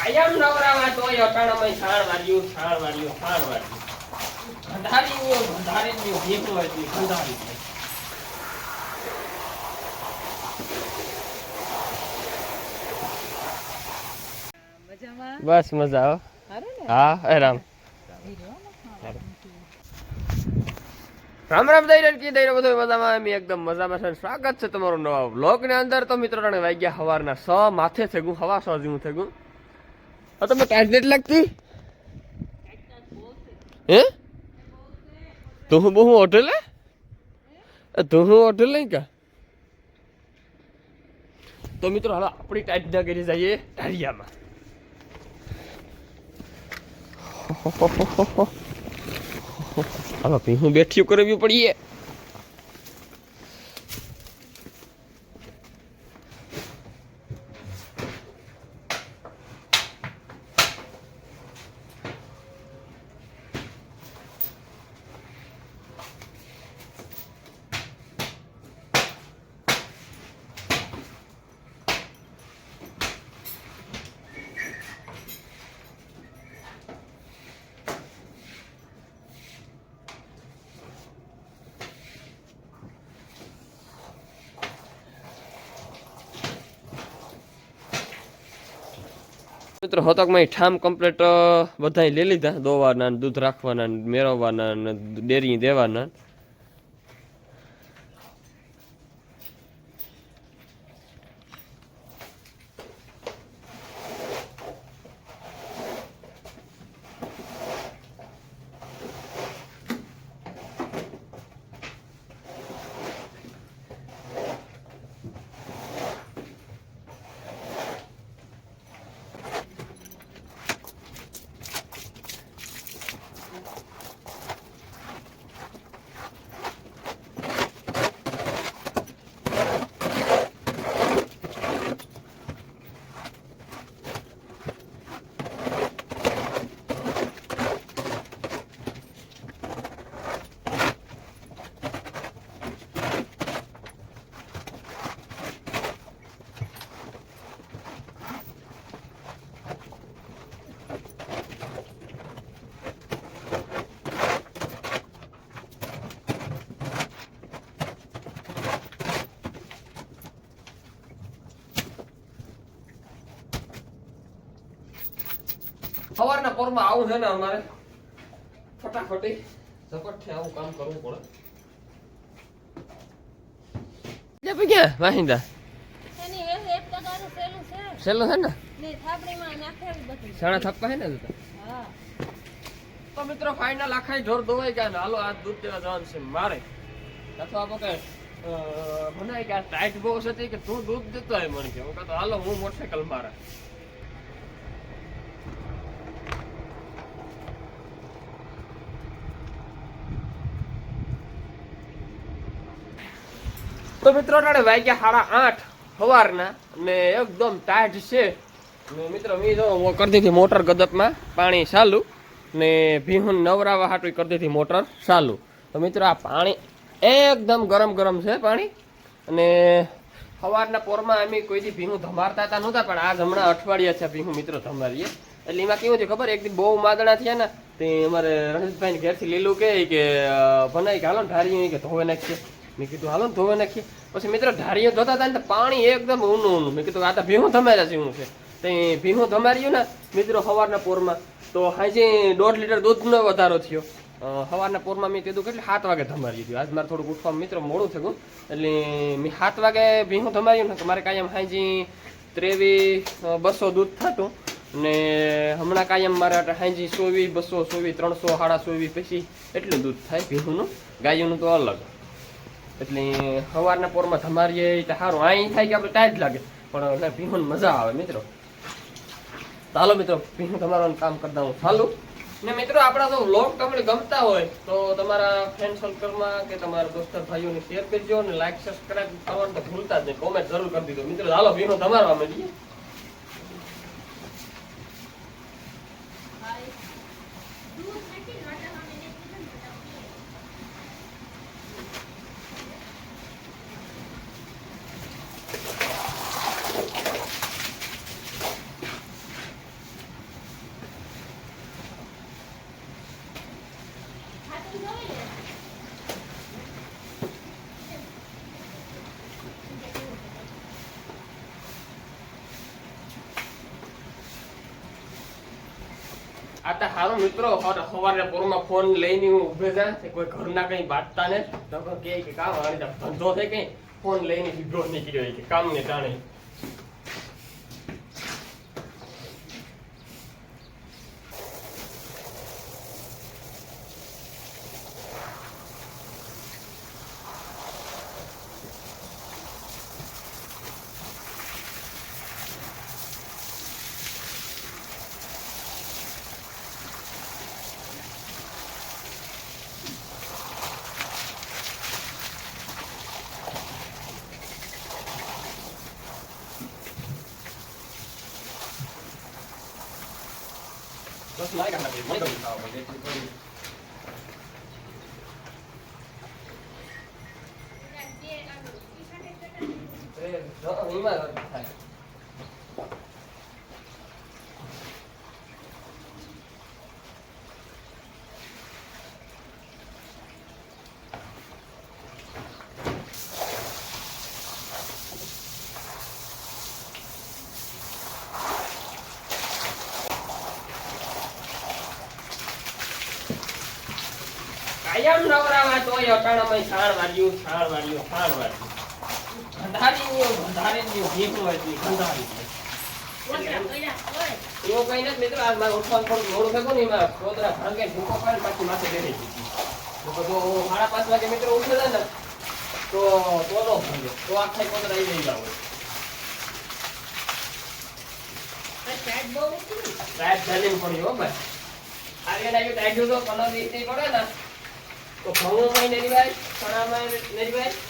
કાયમ નવરાવા તો અટાણામાં છાણ વાર્યું છાણ વાર્યું છાણ વાર્યું. ગંધારી ગંધારી ભીખું હતી ગંધારી મજામાં? બસ મજા આવો હા આરામ રામ. રામ રામ દઈ કી દઈ બધો મજામાં? મેં એકદમ મજામાં છે સ્વાગત છે તમારું નવા વ્લોગની અંદર. તો મિત્રો વાગ્યા સવારના સ માથે થઈ ગયું હવા સો જેવું થઈ ગયું હા તમે ટાઈટ નથી લાગતી? હે? તું બહુ હે તું હોટેલ નહીં કા? તો મિત્રો, હાલો, આપણી ટાઈટ ના કરી જઈએ ઢાળિયામાં. હવે હું બેઠ્યું કરવી પડીએ. મિત્રો હતકમાં ઠામ કમ્પ્લીટ બધા લઈ લીધા દોવાના દૂધ રાખવાના મેળવવાના ડેરી દેવાના સવારના આવું છે ને અમારે? ફટાફટી. ઝપટથી આવું કામ કરવું પડે. ગયા વાહિંદા? સેલું છે ને? થપ્પા છે ને તો? મિત્રો ફાઇનલ આખાય જોર દોવાઈ ગયા ને હાલો આ દૂધ દેવા જવાનું છે મારે. અથવા આપણે મને કે આ ટાઈટ બહુ હતી કે તું દૂધ દેતો હોય મને કે. હું કહેતો હાલો હું મોટરસાયકલ મારા તો મિત્રો અટાણે વાગ્યા સાડા આઠ સવારના ને એકદમ ટાઈટ છે. ને મિત્રો મી જો કરી દીધી મોટર ગદપમાં પાણી ચાલુ. ને ભીહું નવરાવા હાટું કરી દીધી મોટર ચાલુ. તો મિત્રો આ પાણી એકદમ ગરમ ગરમ છે પાણી. અને સવારના પોરમાં અમે કોઈથી ભીહું ધમારતા હતા નહોતા, પણ આજ હમણાં અઠવાડિયા છે ભીહું મિત્રો ધમારીએ. એટલે એમાં કેવું છે ખબર? એક બહુ માદણા થયા ને, તે અમારે રણજીતભાઈ ઘેરથી લીલું કહે કે ભનાઈ હાલો ને ધારી કે ધોવે નાખીએ. મેં કીધું, હાલો ને ધોવે નાખીએ. પછી મિત્રો ધારીઓ ધોતા હતા ને પાણી એકદમ ઊનું ઊનું. મેં કીધું, આ તો ભીહું છે એવું છે. તે ભીહું ધમાર્યું ને, મિત્રો સવારના પોરમાં, તો હાજી દોઢ લીટર દૂધનો વધારો થયો. સવારના પોરમાં મેં કીધું, કેટલી સાત વાગે ધમારી દીધું આજ મારે થોડુંક ઉઠવામાં મિત્રો મોડું થયું, એટલે મેં સાત વાગે ભીહું ધમાર્યું ને, તો મારે કાયમ હાજી ત્રેવીસ બસો દૂધ થતું. ને હમણાં કાયમ મારે હાજી સોવી બસો સોવી ત્રણસો, સાડા સોવી પછી એટલું દૂધ થાય ભીહુંનું. ગાયોનું તો અલગ. એટલે સવારના પોરમાં ધમારીએ સારું અહીં થાય કે આપણે ટાઈટ લાગે. પણ ભીહું મજા આવે મિત્રો. ચાલો મિત્રો ભીહું તમારું કામ કરતા હું ચાલુ. ને મિત્રો, આપણા તો વ્લોગ તમને ગમતા હોય, તો તમારા ફ્રેન્ડ સર્કલમાં કે તમારા દોસ્તર ભાઈઓને શેર કરજો અને લાઈક સબસ્ક્રાઈબ કરવાનું તો ભૂલતા જ નહીં. કોમેન્ટ જરૂર કરી દીધો. મિત્રો, ચાલો ભીહું તમારવા મળીએ આ તો હારો મિત્રો સવારે પોરમાં ફોન લઈને હું જાય છે. કોઈ ઘરના કંઈ વાંચતા ને તો કે કામ. ધંધો છે કંઈ ફોન લઈને સીધો નીકળ્યો છે કામ ને ટાણે મને ગમી ખાવા મને એટલું ગમી. એ, હા, એમાં થાય. કાયમ નવરાવા તોય અટાણામાં છાણ વાળ્યું છાણ વાળ્યું છાણ વાળ્યું. ગંધારી ગયો ભીખું એવો પાડીને પાછી માથે બેઠી દીધી તો સાડા પાંચ વાગે મિત્રો ઉઠે ને, તો તો ભાંગે, તો આખા કોતરા આવી લઈ જાવ રાત જલીમ પડી હો ભાઈ. આર્યન આવ્યું તો કલર પડે ને. તો ઘઉંમાં ય નહીં ભાઈ ચણામાં ય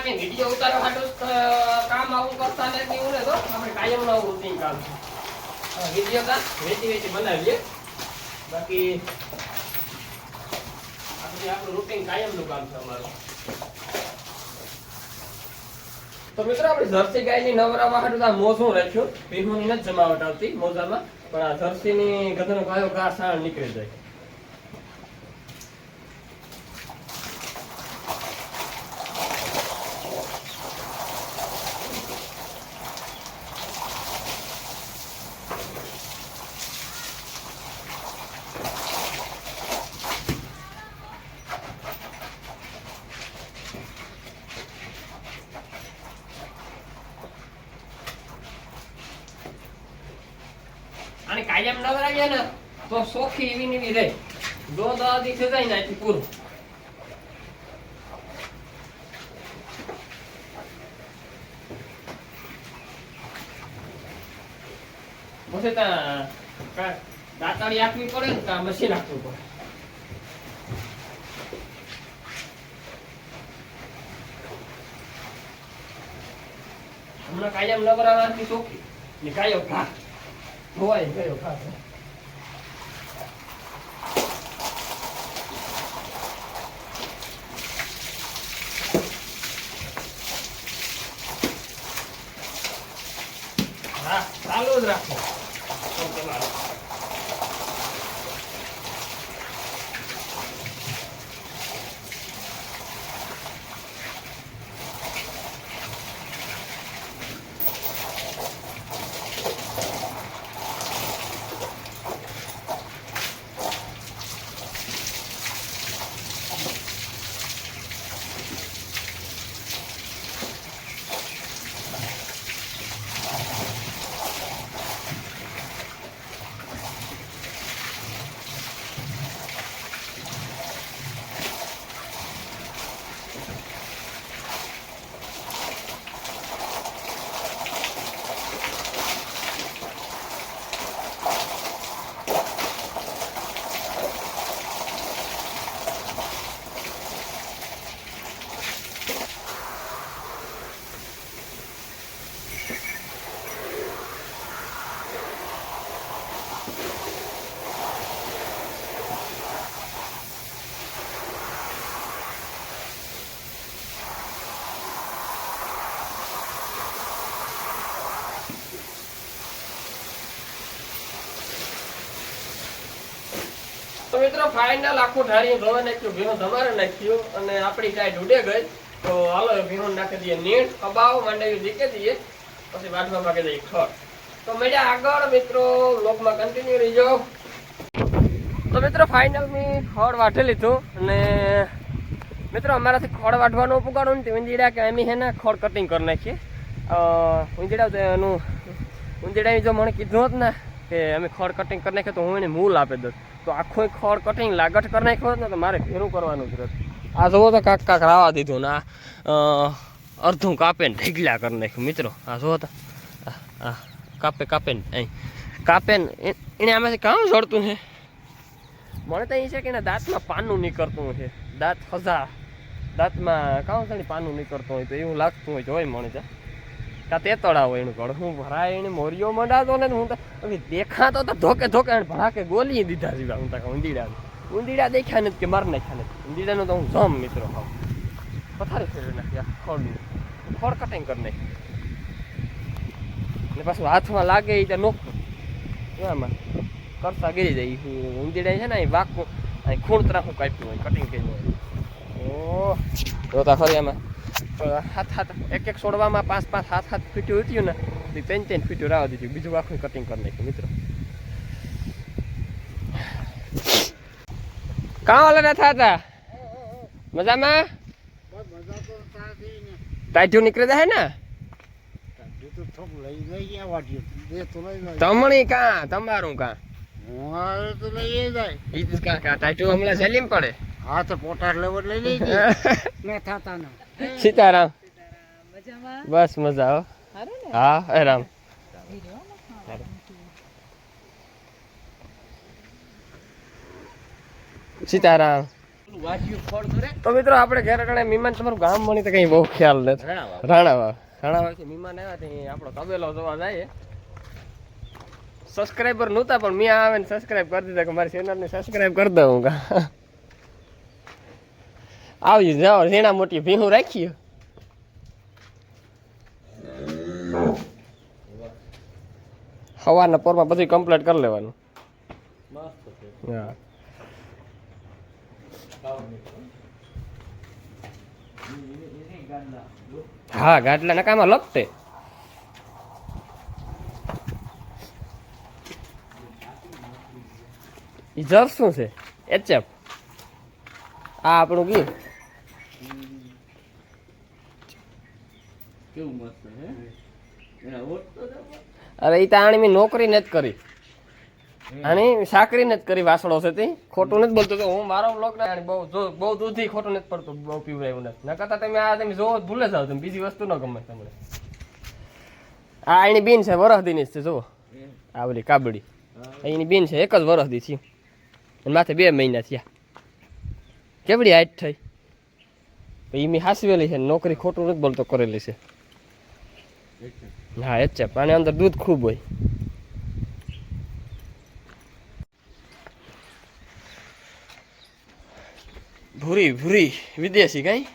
આપણે વીડિયો ઉતારવા રૂટીન કાયમનું કામ છે અમારું. તો મિત્રો આપણે જર્સી ગાયની ની હાટુ તો આ મોજું રાખ્યું. ભીહોની નથી જમાવટ આવતી મોજામાં. પણ આ જર્સીની ગધનો ગાયો ઘા સાણ નીકળી જાય. કાયમ નવરાવીએ ને, તો સોખી એવી નીવી રહે. દો દાદી થઈ જાય ને પૂરું. પછી ત્યાં દાંતાળી આપવી પડે ને કાં મશીન આપવું પડે. હમણાં કાયમ નવરાવાથી ચોખ્ખી ને કાયો ઘા ધોવાઈ ગયો ઘા હા ચાલુ જ રાખો તો તમારું તો મિત્રો ફાઇનલ આખું ઢાળી ધોવા નાખ્યું, ભીનું તમારે નાખ્યું અને આપણી ગાય ઉડે ગઈ. તો હાલો ભીનું નાખી દઈએ. નીટ અબાવ, માંડવી દીકે દઈએ. પછી વાટમાં પાકી દઈએ. ખડ. તો મળ્યા આગળ, મિત્રો. લોકમાં કન્ટિન્યુ રહીજો. તો મિત્રો ફાઇનલ મેં ખડ વાટી લીધું અને મિત્રો, અમારાથી ખડ વાઢવાનો પુગાડું ને ઉંદીડા કે એમ હે ને ખડ કટિંગ કરી નાખીએ. ઉંદીડા એનું ઉંદીડા જો મને કીધું હોત ને કે અમે ખડ કટિંગ કરી નાખીએ તો હું એને મૂલ આપી દઉં. તો આખો ખડ કટિંગ લાગટ કરી નાખ્યો ને તો મારે ફેરું કરવાનું જ રહેત. આ જુઓ તો કાક કાક રાવા દીધું ને આ અડધું કાપે ને ઢીગલા કરી નાખ્યું મિત્રો. આ જુઓ તો આ કાપે કાપે ને અહીં. કાપે ને એને આમાંથી કામ જડતું છે? મને તો એ છે કે એના દાંતમાં પાનું નીકળતું છે? દાંત હજા દાંતમાં કામ છે પાનું નીકળતું હોય તો એવું લાગતું હોય જોઈ મને તો કાં તે તળાવ એનું ઘર. હું ભરાય એને મોરિયો મંડાતો ને હું તો દેખાતો તો ધોકે ધોકે એને ભરાકે ગોલી દીધા જીવા હું તો ઊંધીડા ઊંધીડા દેખ્યા નથી કે માર નાખ્યા નથી. ઊંધીડાનો તો હું જમ મિત્રો હાવ પથારી ફેરવી નાખ્યા ખોડનું ખોડ કટિંગ કરી નાખી ને પાછું હાથમાં લાગે એ ત્યાં નોખું. એમાં કરતા ગીરી જાય. ઊંધીડા છે ને અહીં વાકું ખૂણ ત્રાખું કાપ્યું હોય કટિંગ કર્યું હોય. ઓહ. જોતા ખરી તો હાથ હાથ એક એક છોડવામાં પાંચ પાંચ હાથ હાથ ફીટ્યું ઉત્યું ને તે ત્રણ ત્રણ ફીટ્યું રાવા દીધું બીજું આખું કટિંગ કરી નાખ્યું મિત્રો. કાં ઓલા થયા હતા મજામાં? ટાઈટ્યું નીકળી જાય ને? તમણી કાં? તમારું કાં? ઈ જ કાં કાં? ટાઈટ્યું હમણાં સેલીમ પડે. સીતારામ મજામાં બસ લઈ લઈ ને. હા. આરામ સીતારામ. તો મિત્રો આપણે ઘરે અટાણે મીમાન તમારું ગામ મળી તો કઈ બહુ ખ્યાલ નથી. રાણાવા રાણાવાથી મીમાન આવ્યા ત્યાં આપણો તબેલો જોવા જાય. સબસ્ક્રાઈબર નહોતા પણ મેં આવે ને સબસ્ક્રાઈબ કરી દીધા કે મારી ચેનલને સબસ્ક્રાઈબ કરી દઉં હું. આવી જાઓ, ઝીણા મોટી ભીહું રાખીએ. સવારના પોરમાં બધું કમ્પ્લીટ કરી લેવાનું. હા. ગાડલા નકામાં લખતે ઈ જર શું છે, એચએફ. આ આપણું ગી અરે એ તો આણી મેં નોકરી નથી કરી. આની સાકરી નથી કરી વાસણો છે તે. ખોટું નથી બોલતો તો હું મારો બ્લોક ના બહુ જો- બહુ દૂધથી ખોટું નથી પડતું બહુ પીવડાયું નથી. ન કરતા તમે આ તમે જોવો ભૂલે જાવ તમે. બીજી વસ્તુ ન ગમે તમને. આ એની બિન છે વરહદીની છે જુઓ. આ બધી કાબડી. એની બિન છે એક જ વરહદી છે. અને માથે બે મહિના થયા. કેવડી હાઈટ થઈ? એ મેં હાસવેલી છે નોકરી ખોટું નથી બોલતો કરેલી છે. હા, એ છે. પાણી અંદર દૂધ ખૂબ હોય. ભૂરી ભૂરી, વિદેશી કઈ?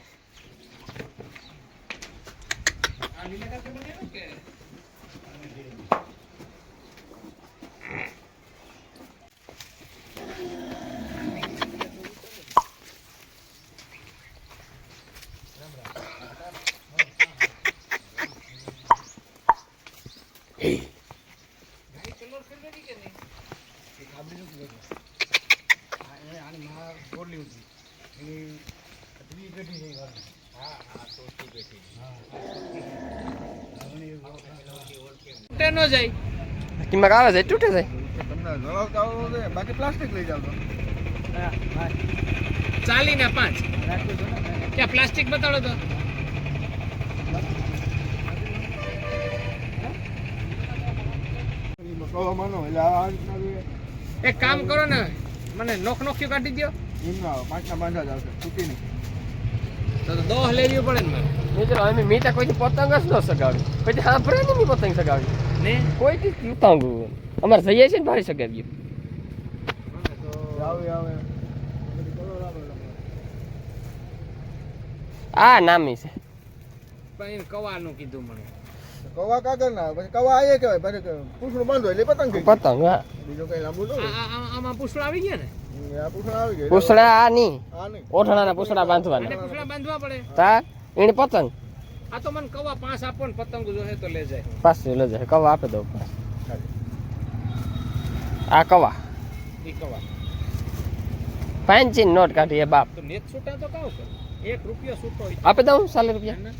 કિંમત આવે છે તૂટે છે તમને જણાવતા આવડવું જોઈએ. બાકી પ્લાસ્ટિક લઈ જાવ તો ચાલી ને પાંચ ક્યાં પ્લાસ્ટિક બતાડો તો એમાં કહો માનો એટલે આ રીતના જોઈએ. એક કામ કરો ને મને નોખ નોખ્યું કાઢી દો એમના આવે. પાંચના બાંધા જ આવશે તૂટી નહીં. તો તો દોહ લેવી પડે ને મારે મિત્રો અમે મીઠા કોઈ પતંગ જ ન સગાવ્યું પછી સાંભળે ને મી પતંગ સગાવ્યું ને? કોઈ ચીજ પતંગ અમારે જઈએ છે ને ભાઈ શકે એટલે. આ નામી છે. પણ કવાનું કીધું મને. કવા કાગળ ના. પછી કવા આયે કહેવાય પછી પૂછડું બાંધો એટલે પતંગ. પતંગ હા. બીજું કઈ લાંબુ ન આ- હોય. આ- આ- આમાં પૂછડું આવી ગયા ને? પૂછડા આવી ગઈ પૂછડા આ નહીં. આ નહીં. ઓઠણાના પૂછડા બાંધવાના. પૂછડા બાંધવા પડે. તા એને પતંગ. આ તો મને કવા પાંચ આપો ને પતંગ જોહે તો લઈ જાય. પાછું લઈ જાય. કવા આપી દઉં આ કવા? ઈ કવા? પાંચી નોટ કાઢી એ બાપ. તો નેત છૂટા તો કાવ એક રૂપિયો છૂટો આપી દઉં ચાલીસ રૂપિયા?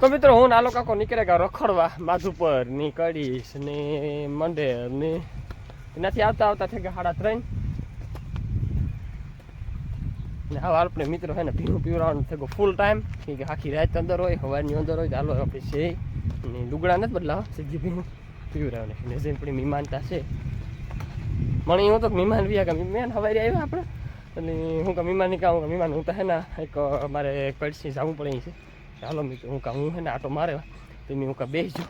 તો મિત્રો હું નાલો કાકો નીકળે ગયા રખડવા માધુપરની કડીશ ને મંડેર ને એનાથી આવતા આવતા થઈ ગયા સાડા ત્રણ. ને હવે આપણે મિત્રો છે ને ભીનું પીવડાવવાનું થઈ ગયું ફૂલ ટાઈમ કે આખી રાત અંદર હોય હવાની અંદર હોય ચાલો આપણે છે. ને લુગડા નથી બદલાવા સીધી ભીનું પીવડાવને ને જેમ પણ મીમાનતા છે. મને એવું તો કે મહેમાન વ્યા કે મેન હવારી આવ્યા આપણે. અને હું કે મહેમાન નહીં કહું કે મહેમાન હું તો હે ને એક મારે પડસી જવું પડે છે. ચાલો મિત્રો હું કહું હું હે ને આટો મારે. તો મેં હું કહું બેસજો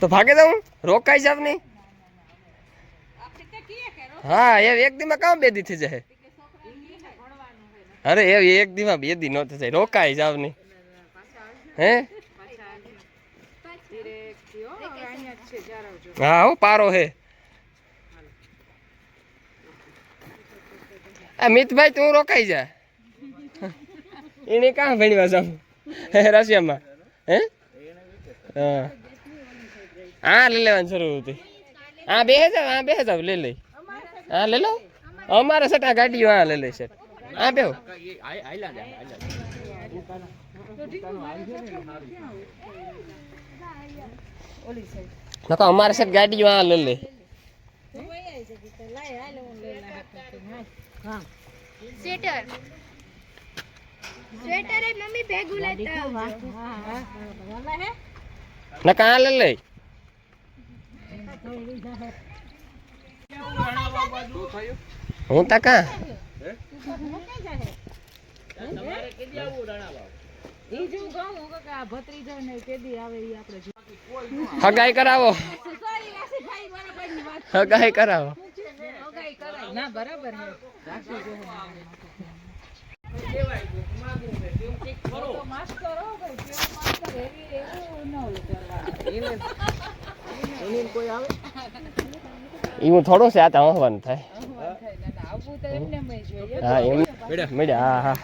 તો ભાગે દઉં રોકાઈ જાવ નહીં? હા એ એક દીમાં કામ બે દી થઈ જાય. અરે, એ એક દીમાં બે દી ન થશે રોકાઈ જાવ નહીં હે? હા, હો, પારો હે. આ મિતભાઈ, તું રોકાઈ જા. એને કાં ભણવા જાવ રશિયામાં. હે? હા. હા, લઈ લેવાની જરૂર હતી. હા, બે જાવ હા, બે જાવ લઈ લઈ. હા, લઈ લો. અમારે સટા ગાડીઓ, હા, લઈ લઈ સેટ હા બેહો. નકો અમારે સેટ ગાડીઓ હા લઈ લઈ સ્વેટર. સ્વેટર એ મમ્મી ભેગું લેતા નકા હા લઈ લઈ હું તા કા હગાઈ કરાવો હગાઈ કરાવો ને કેદી આવે માસ્ટર આપણે હગાઈ કરાવો. હગાઈ કરાવો. ઓલું કરવા એવું થોડું છે આ તો હવાનું થાય. હા એમ મળ્યા હા હા.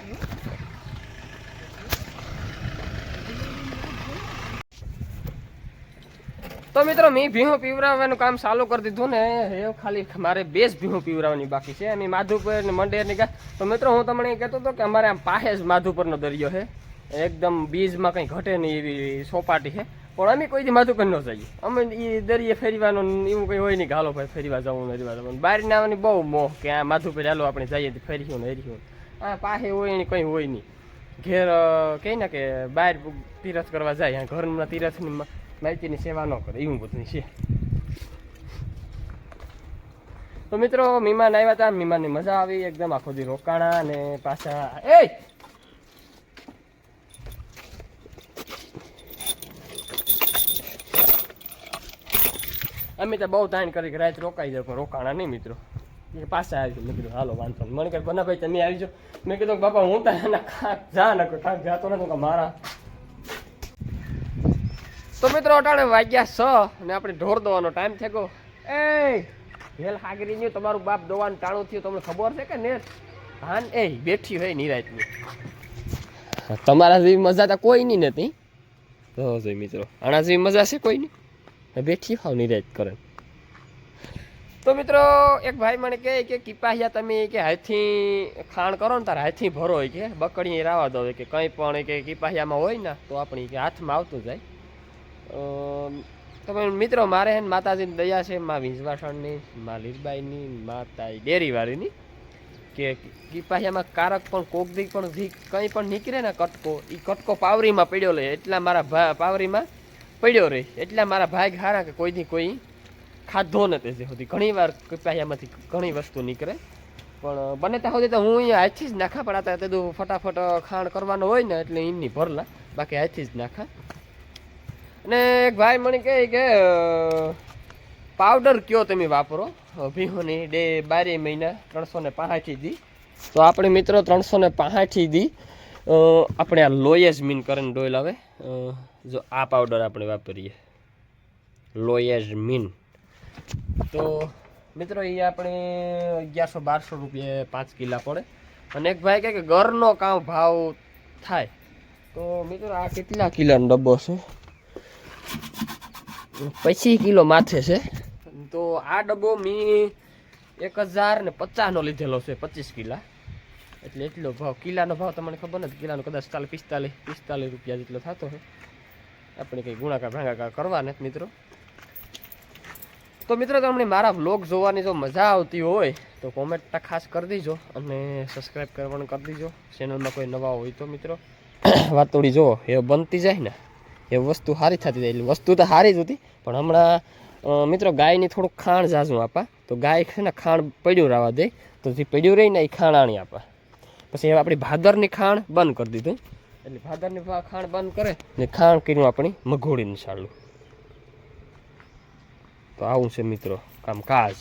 તો મિત્રો મેં ભીહું પીવરાવવાનું કામ ચાલુ કરી દીધું ને એ ખાલી મારે બે જ ભીહું પીવરાવવાની બાકી છે એની માધુપુર ને મંડેરની તો મિત્રો હું તમને એ કહેતો હતો કે અમારે આમ પાસે જ માધુપુરનો દરિયો છે. એકદમ બીજમાં કંઈ ઘટે નહીં એવી સોપાટી છે. પણ અમે કોઈ દી માધુપુર ન જઈએ અમે એ દરિયે ફેરવાનું એવું કંઈ હોય નહીં કે હાલો ભાઈ ફેરવા જવું નથી ફેરવા બહાર ના આવવાની બહુ મોહ કે આ માથું પર હાલો આપણે જઈએ ફેરીશું ને હેરીશું આ પાસે હોય એની કંઈ હોય નહીં. ઘેર કહે ને કે બહાર તીરથ કરવા જાય ઘરના તીરથની માહિતીની સેવા ન કરે, એવું બધું છે. તો મિત્રો, મીમાન આવ્યા હતા મીમાનની મજા આવી, એકદમ આખો દી રોકાણા અને પાછા એ! અમે તો બહુ તાણ કરી કે રાત રોકાઈ જાય પણ રોકાણા નહીં મિત્રો. એ પાછા આવી મેં કીધું હાલો વાંધો મને કહે બનાભાઈ તમે આવી જાઓ. મેં કીધું બાપા હું તો ખાક જા ન ખાક જાતો નથી કે મારા. તો મિત્રો અટાણે વાગ્યા છ ને આપણે ઢોર દોવાનો ટાઈમ થઈ ગયો. એ હેલ હાગરી ન્યુ તમારું બાપ દોવાનું ટાણું થયું તમને ખબર છે કે ને? હાન એ બેઠી હોય નિરાતની તમારા જેવી મજા તો કોઈ નહીં નથી. તો જોઈ મિત્રો? આના જેવી મજા છે કોઈ નહીં બેઠી હાવ નિરાજ કરે. તો મિત્રો, એક ભાઈ મને કહે કે કિપાહિયા તમે કે હાથથી ખાણ કરો ને તારે હાથથી ભરો હોય કે બકડી રાવા દો કે કંઈ પણ કે કિપાહિયામાં હોય ને, તો આપણી કે હાથમાં આવતું જાય. તમે મિત્રો, મારે હે માતાજીની દયા છે, મા વિંજવાસણની મા લીરબાઈની માતા ડેરીવાળીની, કે કિપાહિયામાં કારક પણ કોક દી પણ કંઈ પણ નીકળે ને કટકો એ કટકો પાવરીમાં પડ્યો લે, એટલા મારા પાવરીમાં પડ્યો રહે એટલા મારા ભાઈ હારા કે કોઈથી કોઈ ખાધો નથી તે સુધી. ઘણી વાર કીપાહિયામાંથી ઘણી વસ્તુ નીકળે. પણ બને ત્યાં સુધી તો હું અહીંયા હાથથી જ નાખા, પણ આ તો ફટાફટ ખાણ કરવાનો હોય ને, એટલે એમની ભરલા. બાકી હાથથી જ નાખા. અને એક ભાઈ મને કહે કે પાવડર કયો તમે વાપરો? ભીહોની ડે બારે મહિના ત્રણસો ને પાંઠી દી. તો આપણે મિત્રો ત્રણસો ને પાંઠી દી. આપણે આ લોયેજ મીન કરન ડોઈલ આવે. જો આ પાવડર આપણે વાપરીએ. લોયેજ મીન. તો મિત્રો એ આપણે અગિયારસો બારસો રૂપિયા પાંચ કિલા પડે. અને એક ભાઈ કહે કે ઘરનો કામ ભાવ થાય. તો મિત્રો, આ કેટલા કિલોનો ડબ્બો છે? પચીસ કિલો માથે છે. તો આ ડબ્બો મેં એક હજાર ને પચાસનો લીધેલો છે, પચીસ કિલા. એટલે એટલો ભાવ. કિલાનો ભાવ તમને ખબર નથી? કિલ્લાનો કદાચ ચાલે પિસ્તાલીસ પિસ્તાલીસ રૂપિયા જેટલો થતો હોય. આપણે કંઈ ગુણાકાર, ભાંગાકાર કરવા નથી મિત્રો. તો મિત્રો, તમને મારા વ્લોગ જોવાની જો મજા આવતી હોય, તો કોમેન્ટ ખાસ કરી દીજો અને સબસ્ક્રાઈબ કરવાનું કરી દીજો. ચેનલમાં કોઈ નવા હોય તો મિત્રો, વાતોડી જુઓ. એ બનતી જાય ને. એ વસ્તુ સારી થતી જાય. એટલે વસ્તુ તો સારી જ હતી, પણ હમણાં મિત્રો, ગાયની થોડુંક ખાણ જાજું આપા. તો ગાય છે ને, ખાણ પડ્યું રહેવા દે. તો જે પડ્યું રહી ને, એ ખાણ આણી આપા. પછી આપણી ભાદરની ખાણ બંધ કરી દીધું. એટલે ભાદરની ખાણ બંધ કરે? ને ખાણ કર્યું આપણી મઘોડીને ચાલુ તો આવું છે મિત્રો કામકાજ.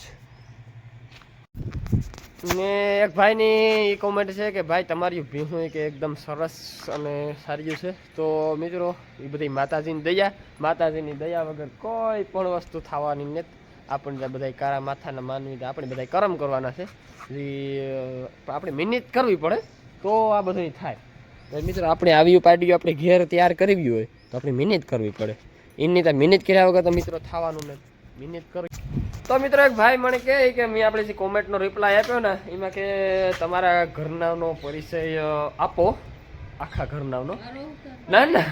ને એક ભાઈની કોમેન્ટ છે કે ભાઈ તમારી ભીહું કે એકદમ સરસ અને સારી છે. તો મિત્રો એ બધી માતાજીની દયા માતાજીની દયા વગર કોઈ પણ વસ્તુ થવાની નથી. આપણે બધા કારા માથાના માનવી આપણે બધા કરમ કરવાના છે. જે આપણે મહેનત કરવી પડે તો આ બધું થાય. મિત્રો આપણે આવી પાર્ટીઓ આપણે ઘેર તૈયાર કરવી હોય તો આપણે મહેનત કરવી પડે. એની તો મહેનત કર્યા વગર તો મિત્રો થવાનું નથી. મહેનત કરવી. તો મિત્રો એક ભાઈ મને કહે કે મેં આપણે જે કોમેન્ટનો રિપ્લાય આપ્યો ને એમાં કે તમારા ઘરનાનો પરિચય આપો. આખા ઘરનાનો. ના ના.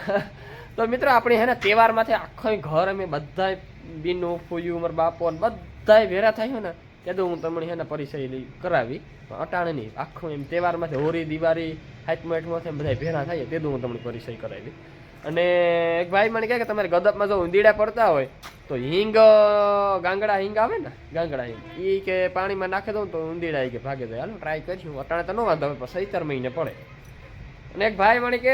તો મિત્રો આપણે હે ને તહેવારમાંથી આખો ઘર અમે બધાય બીનું ફૂયું, મારા બાપો ને બધાય ભેરા થાય ને ત્યારે હું તમને હે ને પરિચય કરાવી. અટાણે નહીં, આખું એમ તહેવારમાંથી હોળી, દિવાળી, હાથમાં હેઠમાંથી બધા ભેરા થાય, તે હું તમને પરિચય કરાવી. અને એક ભાઈ મને કહે કે તમારે ગદપમાં જો ઊંધીડા પડતા હોય, તો હિંગ, ગાંગડા હિંગ આવે ને, ગાંગડા હિંગ એ કે પાણીમાં નાખી દઉં તો ઊંધીડા કે ભાગે જાય. હાલો ટ્રાય કરીશું અટાણે તો ન વાંધો આવે સૈતર મહિને પડે. અને એક ભાઈ મને કે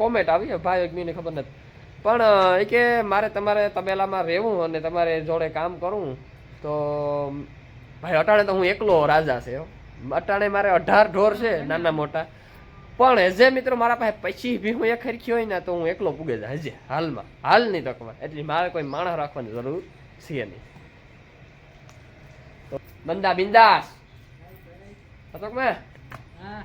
કોમેન્ટ આવી, ભાઈ ભાઈ મહિને ખબર નથી. પણ એ કે મારે તમારે તબેલામાં રહેવું અને તમારે જોડે કામ કરવું તો ભાઈ અટાણે તો હું એકલો રાજા છે. અટાણે મારે અઢાર ઢોર છે નાના મોટા. પણ જે મિત્રો મારા પાસે પછી બી હું એક ખરખી હોય ને તો હું એકલો પૂગે જાય હજી હાલમાં. હાલની તકમાં. એટલે મારે કોઈ માણસ રાખવાની જરૂર છે નહીં. તો બંદા બિંદાસ. હતો મેં હા.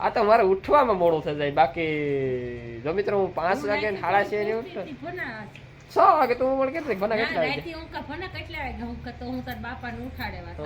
આ તો મારે ઉઠવામાં મોડું થઈ જાય. બાકી જો મિત્રો હું પાંચ વાગે ને સાડા છે ને ઉઠતો છ. વાગે તો હું મને કેટલી ભના કેટલા વાગે? ભના કેટલા વાગે? હું તો હું તાર બાપાને ઉઠાડે વાત.